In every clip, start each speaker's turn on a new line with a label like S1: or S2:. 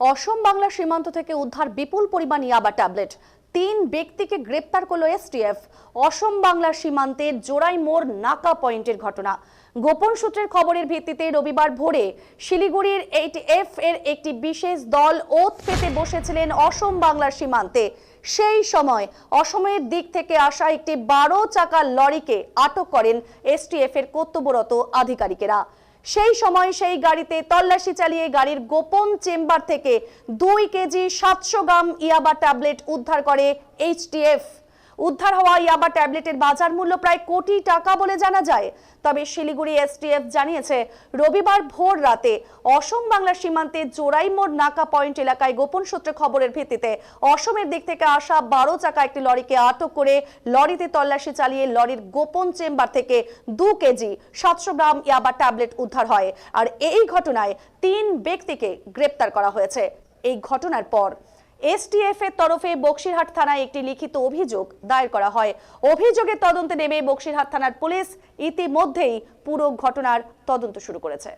S1: অসম বাংলা সীমান্ত থেকে উদ্ধার বিপুল পরিমাণ ইয়াবা ট্যাবলেট। তিন ব্যক্তিকে গ্রেপ্তার করল এসটিএফ। অসম বাংলা সীমান্তে জোড়াই মোড় নাকা পয়েন্টের ঘটনা। গোপন সূত্রের খবরের ভিত্তিতে রবিবার ভোরে শিলিগুড়ির এইটিএফ এর একটি বিশেষ দল ওত পেতে বসেছিলেন অসম বাংলার সীমান্তে। সেই সময় অসমের দিক থেকে আসা একটি বারো চাকার লরিকে আটক করেন এসটিএফ এর কর্তব্যরত আধিকারিকেরা। সেই সময় সেই গাড়িতে তল্লাশি চালিয়ে গাড়ির গোপন চেম্বার থেকে দুই কেজি সাতশো গ্রাম ইয়াবা ট্যাবলেট উদ্ধার করে এইচটিএফ উদ্ধার হওয়া ইয়াবা ট্যাবলেটের বাজার মূল্য প্রায় কোটি টাকা বলে জানা যায়। তবে শিলিগুড়ি এসটিএফ জানিয়েছে, রবিবার ভোর রাতে অসম বাংলা সীমান্তে জোড়াইমোড় নাকা পয়েন্ট এলাকায় গোপন সূত্রে খবরের ভিত্তিতে অসমের দিক থেকে আসা বারো চাকা একটি লরিকে আটক করে লরিতে তল্লাশি চালিয়ে লরির গোপন চেম্বার থেকে দু কেজি সাতশো গ্রাম ইয়াবা ট্যাবলেট উদ্ধার হয়। আর এই ঘটনায় তিন ব্যক্তিকে গ্রেপ্তার করা হয়েছে। এই ঘটনার পর এসটিএফ এর তরফে বক্সিরহাট থানায় একটি লিখিত অভিযোগ দায়ের করা হয়। অভিযোগের তদন্তে নেমে বক্সিরহাট থানার পুলিশ ইতিমধ্যেই পুরো ঘটনার তদন্ত শুরু করেছে।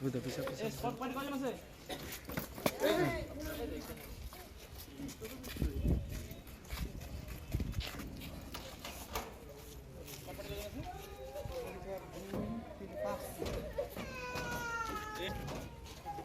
S2: Udah bisa bisa. Eh, mas.